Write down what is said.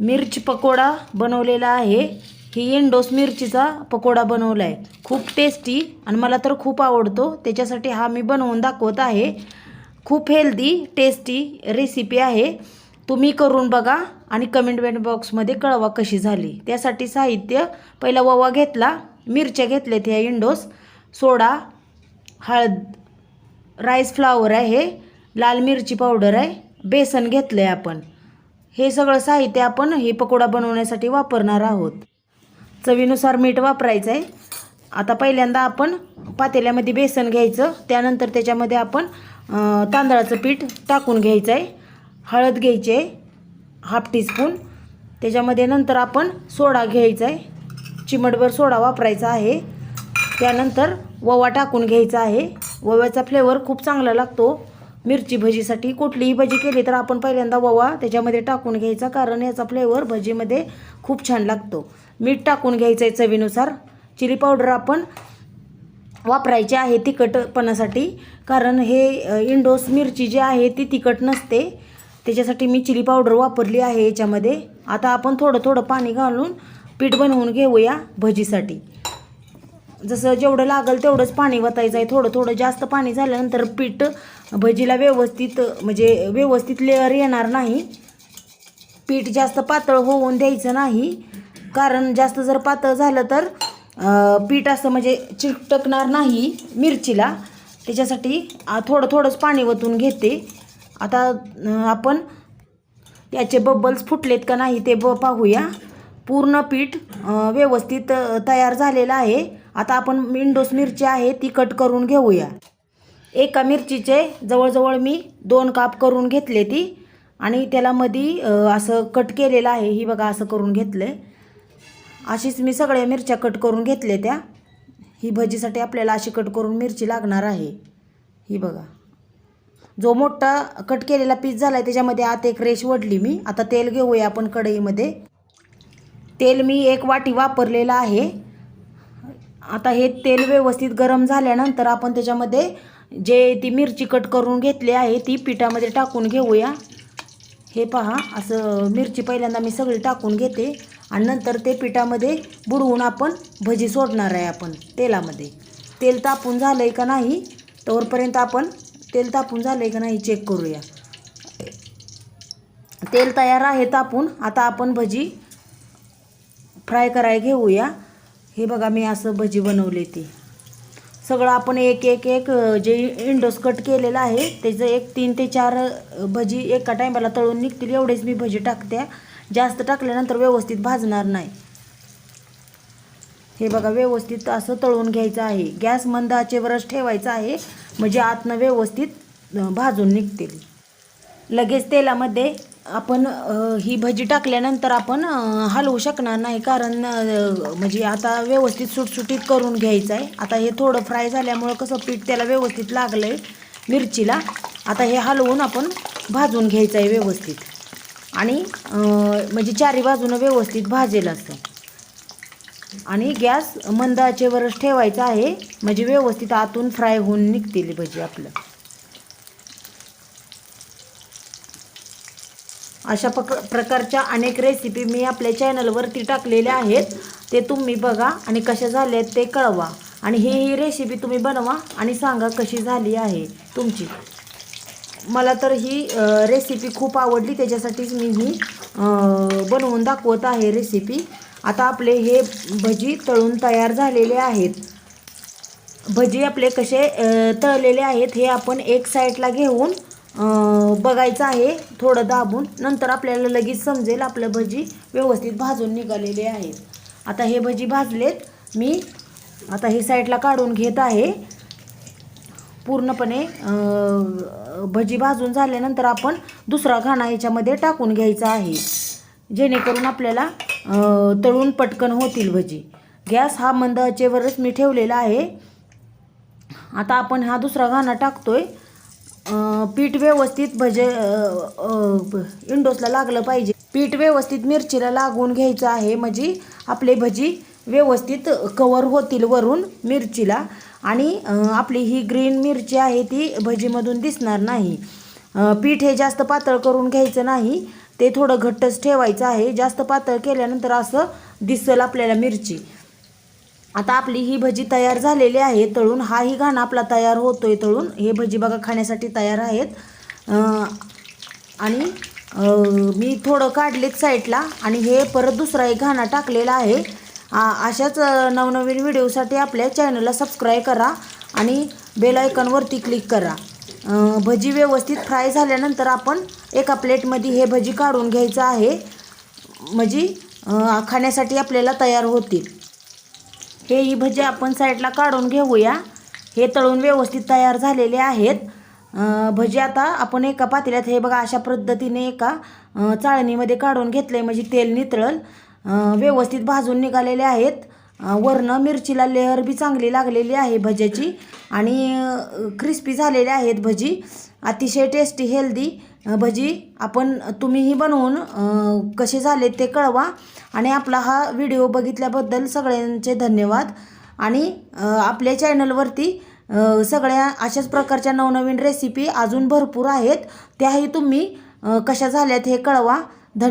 मिरची पकोडा बनवलेला आहे. ही इंडोस मिरचीचा पकोडा बनवला आहे खूप टेस्टी आणि मला तर खूप आवडतो. त्याच्यासाठी हा मी बनवून दाखवत आहे. खूप हेल्दी टेस्टी रेसिपी आहे. तुम्ही करून बघा आणि कमेंट बॉक्समध्ये कळवा कशी झाली. त्यासाठी साहित्य पहिला ववा घेतला मिरच्या घेतल्या ह्या इंडोस सोडा हळद राईस फ्लावर आहे लाल मिरची पावडर आहे बेसन घेतलं आहे आपण. हे सगळं साहित्य आपण हे पकोडा बनवण्यासाठी वापरणार आहोत. चवीनुसार मीठ वापरायचं आहे आता पहिल्यांदा आपण पातेल्यामध्ये बेसन घ्यायचं. त्यानंतर त्याच्यामध्ये आपण तांदळाचं पीठ टाकून घ्यायचं आहे हळद घ्यायची आहे हाफ टीस्पून. त्याच्यामध्ये नंतर आपण सोडा घ्यायचा आहे चिमटभर सोडा वापरायचा आहे. त्यानंतर ओवा टाकून घ्यायचा आहे. ओव्याचा फ्लेवर खूप चांगला लागतो. मिरची भजीसाठी कुठलीही भजी केली तर आपण पहिल्यांदा ववा त्याच्यामध्ये टाकून घ्यायचा कारण याचा फ्लेवर भजीमध्ये खूप छान लागतो. मीठ टाकून घ्यायचं आहे चवीनुसार. चिली पावडर आपण वापरायचे आहे तिखटपणासाठी कारण हे इंडोस मिरची जी आहे ती तिखट नसते. त्याच्यासाठी मी चिली पावडर वापरली आहे याच्यामध्ये. आता आपण थोडं थोडं पाणी घालून पीठ बनवून घेऊया भजीसाठी. जसं जेवढं लागेल तेवढंच पाणी वतायचं आहे थोडं थोडं जास्त पाणी झाल्यानंतर पीठ भजीला व्यवस्थित म्हणजे व्यवस्थित लेअर येणार नाही. पीठ जास्त पातळ होऊन द्यायचं नाही. कारण जास्त जर पातळ झालं तर पीठ असं म्हणजे चिकटकणार नाही मिरचीला. त्याच्यासाठी थोडं थोडंच पाणी वतून घेते. आता आपण याचे बबल्स फुटलेत का नाही ते ब पाहूया. पूर्ण पीठ व्यवस्थित तयार झालेलं आहे. आता आपण इंडोस मिरची आहे ती कट करून घेऊया. एका मिरचीचे जवळजवळ मी दोन काप करून घेतले ती आणि त्याला मधी असं कट केलेलं आहे ही बघा असं करून घेतलं आहे अशीच मी सगळ्या मिरच्या कट करून घेतल्या त्या. ही भजीसाठी आपल्याला अशी कट करून मिरची लागणार आहे. ही बघा. जो मोठा कट केलेला पीस झाला आहे त्याच्यामध्ये आत एक रेश वडली मी. आता तेल घेऊया आपण कढईमध्ये. तेल मी एक वाटी वापरलेलं आहे. आता हे तेल व्यवस्थित गरम झाल्यानंतर आपण त्याच्यामध्ये जे ती मिरची कट करून घेतली आहे ती पिठामध्ये टाकून घेऊया. हे पहा असं मिरची पहिल्यांदा मी सगळी टाकून घेते आणि नंतर ते पिठामध्ये बुडवून आपण भजी सोडणार आहे आपण तेलामध्ये. तेल तापून झालं आहे का नाही तोवरपर्यंत आपण तेल तापून झालं आहे का नाही चेक करूया. तेल तयार आहे तापून आता आपण भजी फ्राय करायला घेऊया. हे बघा मी असं भजी बनवली ती. सगळं आपण एक एक एक जे इंडोस कट केलेलं आहे त्याचं एक तीन ते चार भजी एका टायमाला तळून निघतील. एवढेच मी भजी टाकते. जास्त टाकल्यानंतर व्यवस्थित भाजणार नाही. हे बघा व्यवस्थित असं तळून घ्यायचं आहे. गॅस मंद आचेवरच ठेवायचं आहे. म्हणजे आतनं व्यवस्थित भाजून निघतील. लगेच तेलामध्ये आपण ही भजी टाकल्यानंतर आपण हलवू शकणार नाही. कारण म्हणजे आता व्यवस्थित सुटसुटीत करून घ्यायचं आहे आता हे थोडं फ्राय झाल्यामुळं कसं पीठ त्याला व्यवस्थित लागलं आहे मिरचीला. आता हे हलवून आपण भाजून घ्यायचं आहे व्यवस्थित. आणि म्हणजे चारी बाजूनं व्यवस्थित भाजेल असं. आणि गॅस मंदाचेवरच ठेवायचा आहे. म्हणजे व्यवस्थित आतून फ्राय होऊन निघतील भजी आपलं. अशा पक प्रकारच्या अनेक रेसिपी मी आपल्या चॅनलवरती टाकलेल्या आहेत. ते तुम्ही बघा आणि कशा झाल्या आहेत ते कळवा. आणि ही ही रेसिपी तुम्ही बनवा आणि सांगा कशी झाली आहे तुमची. मला तर ही रेसिपी खूप आवडली. त्याच्यासाठीच मी ही बनवून दाखवत आहे रेसिपी आता आपले हे भजी तळून तयार झालेले आहेत. भजी आपले कसे तळलेले आहेत हे आपण एक साईडला घेऊन बघायचं आहे थोडं दाबून. नंतर आपल्याला लगेच समजेल आपलं भजी व्यवस्थित भाजून निघालेले आहेत आता हे भजी भाजलेत. मी आता हे साईडला काढून घेत आहे. पूर्णपणे भजी भाजून झाल्यानंतर आपण दुसरा घाणा याच्यामध्ये टाकून घ्यायचा आहे. जेणेकरून आपल्याला तळून पटकन होतील भजी. गॅस हा मंद आचेवरच मी ठेवलेला आहे. आता आपण हा दुसरा घाणा टाकतोय. आहे पीठ व्यवस्थित भजे इंडोसला लागलं पाहिजे. पीठ व्यवस्थित मिरचीला लागून घ्यायचं आहे. म्हणजे आपले भजी व्यवस्थित कवर होतील वरून मिरचीला. आणि आपली ही ग्रीन मिरची आहे ती भजीमधून दिसणार नाही. पीठ हे जास्त पातळ करून घ्यायचं नाही. ते थोडं घट्टच ठेवायचं आहे. जास्त पातळ केल्यानंतर असं दिसल आपल्याला मिरची. आता आपली ही भजी तयार झालेली आहे. तळून हाही घाणा आपला तयार होतोय तळून. हे भजी बघा खाण्यासाठी तयार आहेत. आणि मी थोडं काढलेत साईडला आणि हे परत दुसरा एक घाणा टाकलेला आहे. आ- अशाच नवनवीन व्हिडिओसाठी आपल्या चॅनलला सबस्क्राईब करा आणि बेल आयकॉनवरती क्लिक करा. भजी व्यवस्थित फ्राय झाल्यानंतर आपण एका प्लेटमध्ये हे भजी काढून घ्यायचं आहे. म्हणजे खाण्यासाठी आपल्याला तयार होतील. हे ही आपण साईडला काढून घेऊया. हे तळून व्यवस्थित तयार झालेले आहेत. भजी आता आपण एका पातेल्यात हे बघा अशा पद्धतीने एका चाळणीमध्ये काढून घेतलं आहे म्हणजे तेल नितळल व्यवस्थित भाजून निघालेले आहेत. वरनं मिरचीला लेअर बी चांगली लागलेली आहे भज्याची. आणि क्रिस्पी झालेले आहेत भजी. अतिशय टेस्टी हेल्दी भजी. आपण तुम्हीही बनवून कसे झाले ते कळवा. आणि आपला हा व्हिडिओ बघितल्याबद्दल सगळ्यांचे धन्यवाद. आणि आपल्या चॅनलवरती सगळ्या अशाच प्रकारच्या नवनवीन रेसिपी अजून भरपूर आहेत. त्याही तुम्ही कशा झाल्यात हे कळवा.